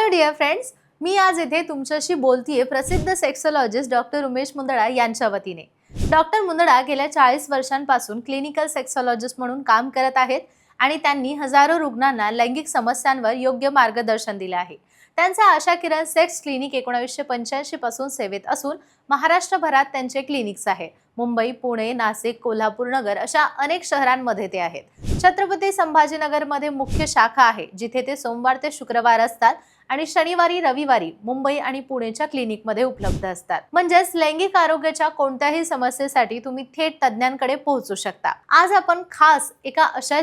Hello dear friends मी आज इथे तुमच्याशी बोलतीये प्रसिद्ध सेक्सॉलॉजिस्ट डॉक्टर उमेश मुंदडा यांच्या वतीने. डॉक्टर मुंदडा गेल्या चाळीस वर्षांपासून क्लिनिकल सेक्सॉलॉजिस्ट म्हणून काम करत आहेत आणि त्यांनी हजारो रुग्णांना लैंगिक समस्यांवर योग्य मार्गदर्शन दिले आहे. त्यांचा आशा किरण सेक्स क्लिनिक एकोणावीसशे पंच्याऐंशी पासून सेवेत असून महाराष्ट्रभरात त्यांचे क्लिनिक्स आहे. मुंबई पुणे नाशिक कोल्हापूर नगर अशा अनेक शहरांमध्ये ते आहेत. छत्रपती संभाजीनगरमध्ये मुख्य शाखा आहे जिथे ते सोमवार ते शुक्रवार असतात आणि शनिवारी रविवारी मुंबई आणि पुणेच्या क्लिनिकमध्ये उपलब्ध असतात. म्हणजेच लैंगिक आरोग्याच्या कोणत्याही समस्येसाठी तुम्ही थेट तज्ज्ञांकडे पोहोचू शकता. आज आपण खास एका अशा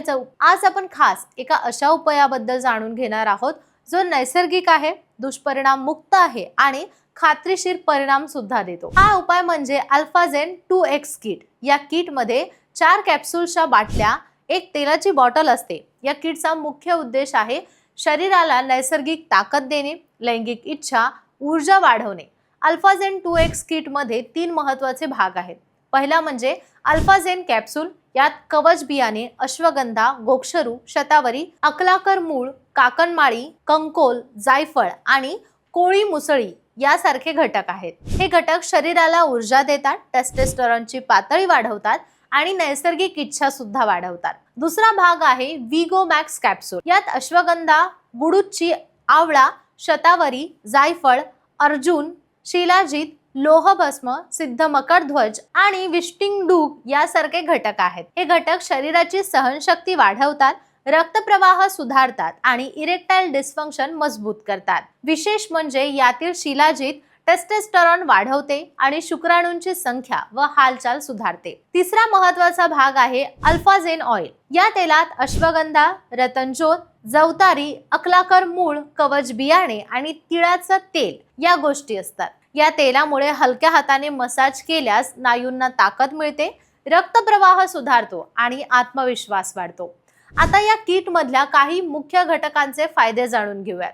आज आपण खास एका अशा उपायाबद्दल जाणून घेणार आहोत. जो नैसर्गिक आहे दुष्परिणाम मुक्त आहे आणि खात्रीशीर परिणाम सुद्धा देतो. हा उपाय म्हणजे अल्फाझेन टू एक्स किट. या किटमध्ये चार कॅप्सूलच्या बाटल्या एक तेलाची बॉटल असते. या किटचा मुख्य उद्देश आहे शरीराला नैसर्गिक ताकद देणे लैंगिक इच्छा ऊर्जा वाढवणे. अल्फाझेन टू एक्स किटमध्ये तीन महत्त्वाचे भाग आहेत. पहिला म्हणजे अल्फाझेन कॅप्सूल यात कवच बियाणे अश्वगंधा गोक्षरू शतावरी अकलाकर मूळ काकणमाळी कंकोल जायफळ आणि कोळी मुसळी यासारखे घटक आहेत. हे घटक शरीराला ऊर्जा देतात टेस्टेस्टरॉनची पातळी वाढवतात आणि नैसर्गिक इच्छा सुद्धा वाढवतात. दुसरा भाग आहे विगो मॅक्स कॅप्सूल यात अश्वगंधा गुडुची आवळा शतावरी जायफळ अर्जुन शिलाजीत लोहभस्म सिद्ध मकरध्वज आणि विष्टिंग डूक यासारखे घटक आहेत. हे घटक शरीराची सहनशक्ती वाढवतात रक्तप्रवाह सुधारतात आणि इरेक्टाईल डिस्फंक्शन मजबूत करतात. विशेष म्हणजे यातील शिलाजीत टेस्टेस्टरॉन वाढवते आणि शुक्राणूंची संख्या व हालचाल सुधारते. तिसरा महत्त्वाचा भाग आहे अल्फाझेन ऑइल या तेलात अश्वगंधा रतनजोत जवतारी अकलाकर मूळ कवच बियाणे आणि तिळाचं तेल या गोष्टी असतात. या तेलामुळे हलक्या हाताने मसाज केल्यास नायूंना ताकद मिळते रक्तप्रवाह सुधारतो आणि आत्मविश्वास वाढतो. आता या किटमधल्या काही मुख्य घटकांचे फायदे जाणून घेऊयात.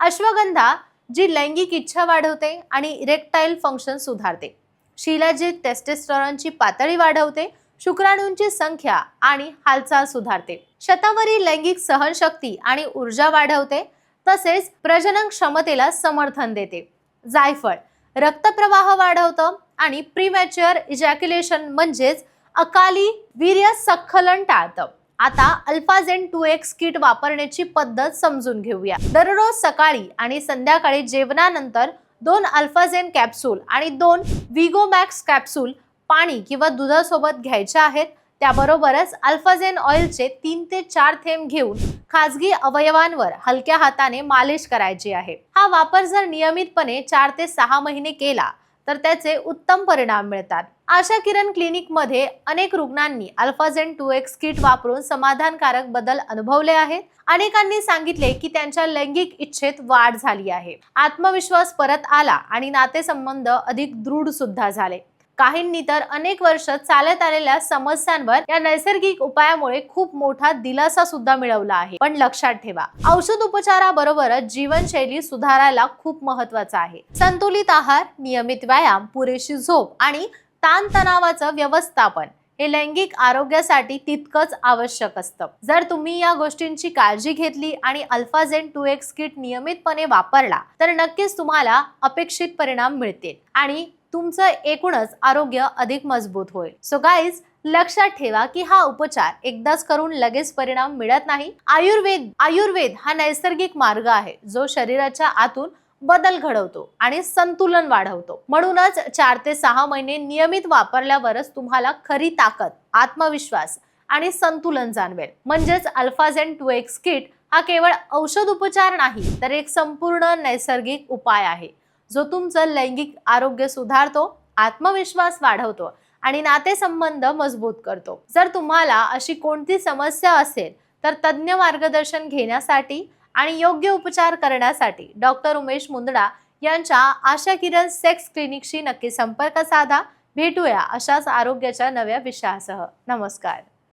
अश्वगंधा जी लैंगिक इच्छा वाढवते आणि इरेक्टाईल फंक्शन सुधारते. शिलाजीत टेस्टेस्टॉरॉनची पातळी वाढवते शुक्राणूंची संख्या आणि हालचाल सुधारते. शतावरी लैंगिक सहनशक्ती आणि ऊर्जा वाढवते तसेच प्रजनन क्षमतेला समर्थन देते. जायफळ रक्तप्रवाह वाढवतं आणि प्रीमॅच्युअर इजॅक्युलेशन म्हणजेच अकाली वीर्य सखलन टाळतं. आता अल्फाझेन टू एक्स किट वापरण्याची पद्धत समजून घेऊया. दररोज सकाळी आणि संध्याकाळी जेवणानंतर दोन अल्फाझेन कॅप्सूल आणि दोन विगोमॅक्स कॅप्सूल पाणी किंवा दुधासोबत घ्यायच्या आहेत. त्याबरोबरच अल्फाझेन ऑइलचे तीन ते चार थेंब घेऊन खाजगी अवयवांवर हलक्या हाताने मालिश करायची आहे. हा वापर जर नियमितपणे चार ते सहा महिने केला तर त्याचे उत्तम परिणाम मिळतात. आशा किरण क्लिनिकमध्ये अनेक रुग्णांनी अल्फाझेन टू एक्स किट वापरून समाधानकारक बदल अनुभवले आहेत. अनेकांनी सांगितले की त्यांच्या लैंगिक इच्छेत वाढ झाली आहे. आत्मविश्वास परत आला आणि नातेसंबंध अधिक दृढ सुद्धा झाले. काहींनी तर अनेक वर्ष चालत आलेल्या समस्यांवर या नैसर्गिक उपायामुळे खूप मोठा दिलासा सुद्धा मिळवला आहे. पण लक्षात ठेवा औषध उपचाराबरोबरच जीवनशैली सुधारायला खूप महत्वाचं आहे. संतुलित आहार नियमित व्यायाम पुरेशी झोप आणि ताणतणावाचं व्यवस्थापन हे लैंगिक आरोग्यासाठी तितकंच आवश्यक असतं. जर तुम्ही या गोष्टींची काळजी घेतली आणि अल्फाझेन टू एक्स किट नियमितपणे वापरला तर नक्कीच तुम्हाला अपेक्षित परिणाम मिळतील आणि तुमचं एकूणच आरोग्य अधिक मजबूत होईल. सो गाईज लक्षात ठेवा की हा उपचार एकदाच करून लगेच परिणाम मिळत नाही. आयुर्वेद आयुर्वेद हा नैसर्गिक मार्ग आहे जो शरीराच्या आतून बदल घडवतो आणि संतुलन वाढवतो. म्हणूनच चार ते सहा महिने नियमित वापरल्यावरच तुम्हाला खरी ताकद आत्मविश्वास आणि संतुलन जाणवेल. म्हणजेच अल्फाझेन टू एक्स किट हा केवळ औषध उपचार नाही तर एक संपूर्ण नैसर्गिक उपाय आहे. जो तुमचं लैंगिक आरोग्य सुधारतो आत्मविश्वास वाढवतो आणि नातेसंबंध मजबूत करतो. जर तुम्हाला अशी कोणती समस्या असेल तर तज्ज्ञ मार्गदर्शन घेण्यासाठी आणि योग्य उपचार करण्यासाठी डॉक्टर उमेश मुंदडा यांच्या आशा किरण सेक्स क्लिनिकशी नक्की संपर्क साधा. भेटूया अशाच आरोग्याच्या नव्या विषयासह. नमस्कार.